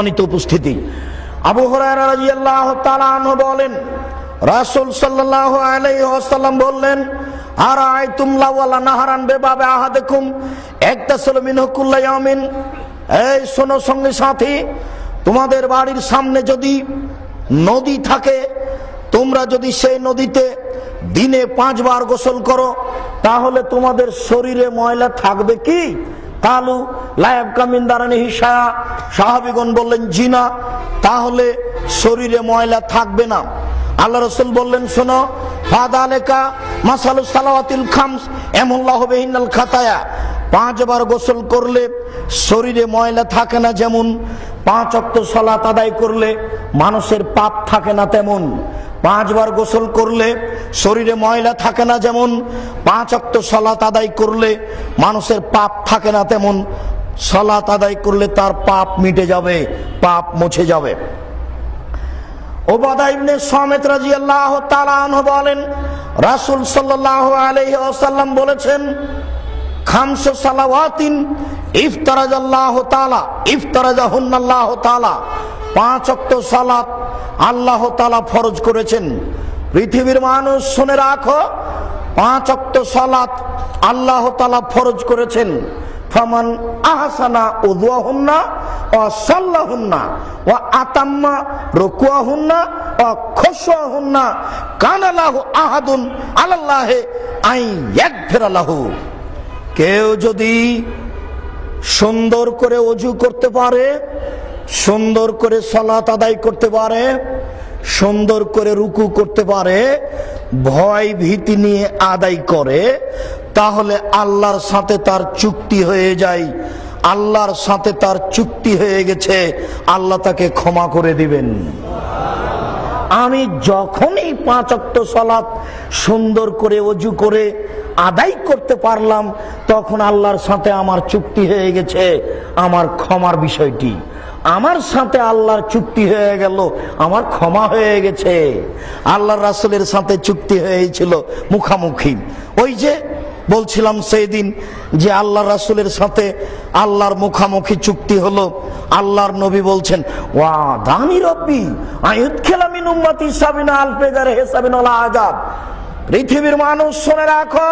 সম্মানিত উপস্থিতি। আবু তাআলা বলেন, রাসূল সাল্লাল্লাহু আলাইহি ওয়াসাল্লাম বললেন আর আইতুম লাওয়ালা নাহারান বেবাবে আহাদিকুম একতাসল মিনহু কুল্লা ইয়ামিন এই শোনো সঙ্গে সাথী, তোমাদের বাড়ির সামনে যদি নদী থাকে, তোমরা যদি সেই নদীতে দিনে পাঁচবার গোসল করো, তাহলে তোমাদের শরীরে ময়লা থাকবে কি? কালু লায়াব কামিন দারানি হিসা সাহাবিগণ বললেন, জিনা, তাহলে শরীরে ময়লা থাকবে না। আল্লাহ রসুল বললেন, শোনো, ফাদালেকা মাসালু সালাওয়াতিল খামস, এমল্লাহ বেহিনাল খাতায়া। পাঁচবার গোসল করলে শরীরে ময়লা থাকে না যেমন, পাঁচ অক্ত সলাত আদায় করলে মানুষের পাপ থাকে না তেমন। পাঁচবার গোসল করলে শরীরে ময়লা থাকে না যেমন, পাঁচ অক্ত সলাত আদায় করলে মানুষের পাপ থাকে না তেমন, সলাত আদায় করলে তার পাপ মিটে যাবে, পাপ মুছে যাবে। ওবাদা ইবনে সামেত রাদিয়াল্লাহু তাআলা আনহু বলেন, রাসূল সাল্লাল্লাহু আলাইহি ওয়াসাল্লাম বলেছেন ইফতারাজাল্লাহু তাআলা, ইফতারাজাহুন্নাল্লাহু তাআলা, পাঁচ ওয়াক্ত সালাত আল্লাহ তালা ফরজ করেছেন। পৃথিবীর মানুষ শুনে রাখো, পাঁচ ওয়াক্ত সালাত আল্লাহ তালা ফরজ করেছেন। আহসানা ও সাল্লাহুন্না ও আতাম্মা খসুয়াহুন্না কানালাহু আহাদুন ইয়াগফিরালাহু কেউ যদি সুন্দর করে অজু করতে পারে সুন্দর করে সলাত আদায় করতে পারে, সুন্দর করে রুকু করতে পারে, ভয় ভীতি নিয়ে আদায় করে, তাহলে আল্লাহর সাথে তার চুক্তি হয়ে যায়। আল্লাহর সাথে তার চুক্তি হয়ে গেছে, আল্লাহ তাকে ক্ষমা করে দিবেন। আমি যখনই পাঁচ অক্ট সলাপ সুন্দর করে অজু করে আদায় করতে পারলাম, তখন আল্লাহর সাথে আমার চুক্তি হয়ে গেছে, আমার ক্ষমার বিষয়টি। আমার সাথে আল্লাহর চুক্তি হয়ে গেল, আমার ক্ষমা হয়ে গেছে। আল্লাহর রাসুলের সাথে চুক্তি হয়েছিল মুখামুখি। ওই যে বলছিলাম সেই দিন যে আল্লাহ রাসুলের সাথে আল্লাহর মুখামুখি চুক্তি হলো, আল্লাহর নবী বলছেন, ওয়া দানি রব্বি, আয়ুদ খেলামিন উম্মতি সাবিনা আলফেজার হেসাবিন আজাব পৃথিবীর মানুষ শুনে রাখো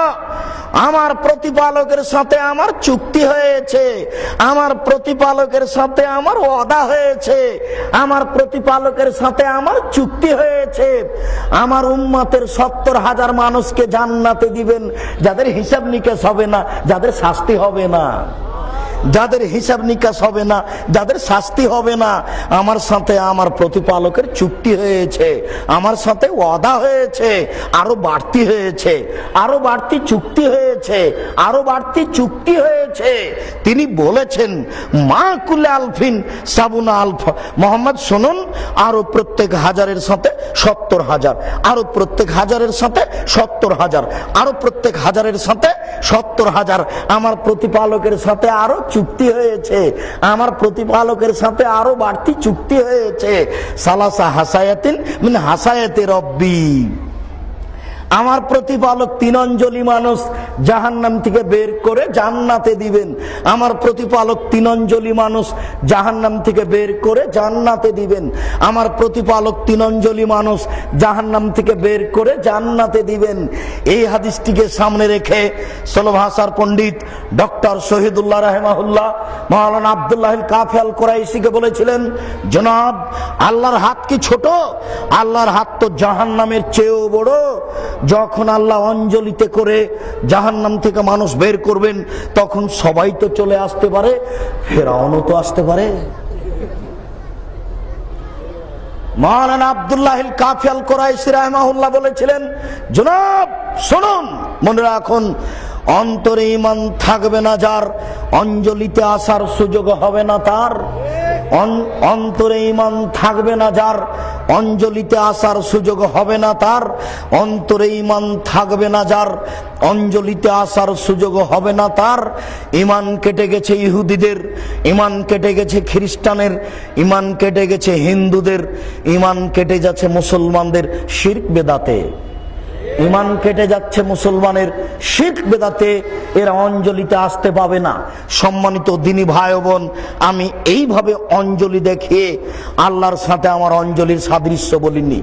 আমার প্রতিপালকের সাথে আমার চুক্তি হয়েছে। আমার প্রতিপালকের সাথে আমার ওয়াদা হয়েছে। আমার প্রতিপালকের সাথে আমার চুক্তি হয়েছে। আমার উম্মাতের সত্তর হাজার মানুষকে জান্নাতে দিবেন, যাদের হিসাব নিকেশ হবে না, যাদের শাস্তি হবে না। যাদের হিসাব নিকাশ হবে না, যাদের শাস্তি হবে না, আমার সাথে আমার প্রতিপালকের চুক্তি হয়েছে, আমার সাথে ওয়াদা হয়েছে, আরও বাড়তি হয়েছে, আরও বাড়তি চুক্তি হয়েছে, আরও বাড়তি চুক্তি হয়েছে। তিনি বলেছেন, মা কুলে আলফিন সাবুনা আলফ। মোহাম্মদ, শুনুন, আরও প্রত্যেক হাজারের সাথে সত্তর হাজার। আরও প্রত্যেক হাজারের সাথে সত্তর হাজার। আরও প্রত্যেক হাজারের সাথে সত্তর হাজার। আমার প্রতিপালকের সাথে আরও চুক্তি হয়েছে। আমার প্রতিপালকের সাথে আরও বাড়তি চুক্তি হয়েছে। সালাসা হাসায়াতিন মিন হাসায়াতে রব্বি। আমার প্রতিপালক তিন অঞ্জলি মানুষ, জাহান্নাম থেকে বের করে জান্নাতে দিবেন। আমার প্রতিপালক তিন অঞ্জলি মানুষ, জাহান্নাম থেকে বের করে জান্নাতে দিবেন। আমার প্রতিপালক তিন অঞ্জলি মানুষ, জাহান্নাম থেকে বের করে জান্নাতে দিবেন। এই হাদিসটিকে সামনে রেখে ষোলো ভাষার পণ্ডিত ডক্টর শহীদুল্লাহ রহমাহুল্লাহ মৌলানা আবদুল্লাহ কাফেল কোরাইশিকে বলেছিলেন, জনাব, আল্লাহর হাত কি ছোট? আল্লাহর হাত তো জাহান্নামের চেয়েও বড়। যখন আল্লাহ অঞ্জলিতে করে জাহান্নাম থেকে মানুষ বের করবেন, তখন সবাই তো চলে আসতে পারে, ফেরাউনও তো আসতে পারে। কাফিয়াল বলেছিলেন, জনাব মনে রাখুন, অন্তরে ইমান থাকবে না যার, অঞ্জলিতে আসার সুযোগ হবে না তার। অন্তরে ইমান থাকবে না যার অঞ্জলিতে আসার সুযোগ হবে না তার, অন্তরে ইমান থাকবে না যার, অঞ্জলিতে আসার সুযোগ হবে না তার। ইমান কেটে গেছে ইহুদিদের ইমান কেটে গেছে খ্রিস্টানের ইমান কেটে গেছে হিন্দুদের ইমান কেটে যাচ্ছে মুসলমানদের শির্ক বেদাতে। ইমান কেটে যাচ্ছে মুসলমানের শিখ বেদাতে, এরা অঞ্জলিতে আসতে পাবে না। সম্মানিত দিনী ভাই বোন, আমি এইভাবে অঞ্জলি দেখিয়ে আল্লাহর সাথে আমার অঞ্জলির সাদৃশ্য বলিনি।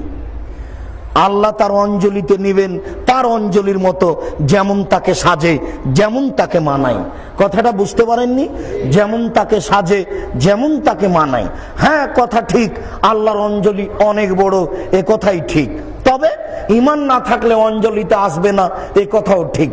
আল্লাহ তার অঞ্জলিতে নিবেন, তার অঞ্জলির মতো যেমন তাকে সাজে, যেমন তাকে মানায়। কথাটা বুঝতে পারেননি? যেমন তাকে সাজে, যেমন তাকে মানায়। হ্যাঁ কথা ঠিক, আল্লাহর অঞ্জলি অনেক বড়, এ কথাই ঠিক। তবে ইমান না থাকলে অঞ্জলিতে আসবে না এ কথাও ঠিক।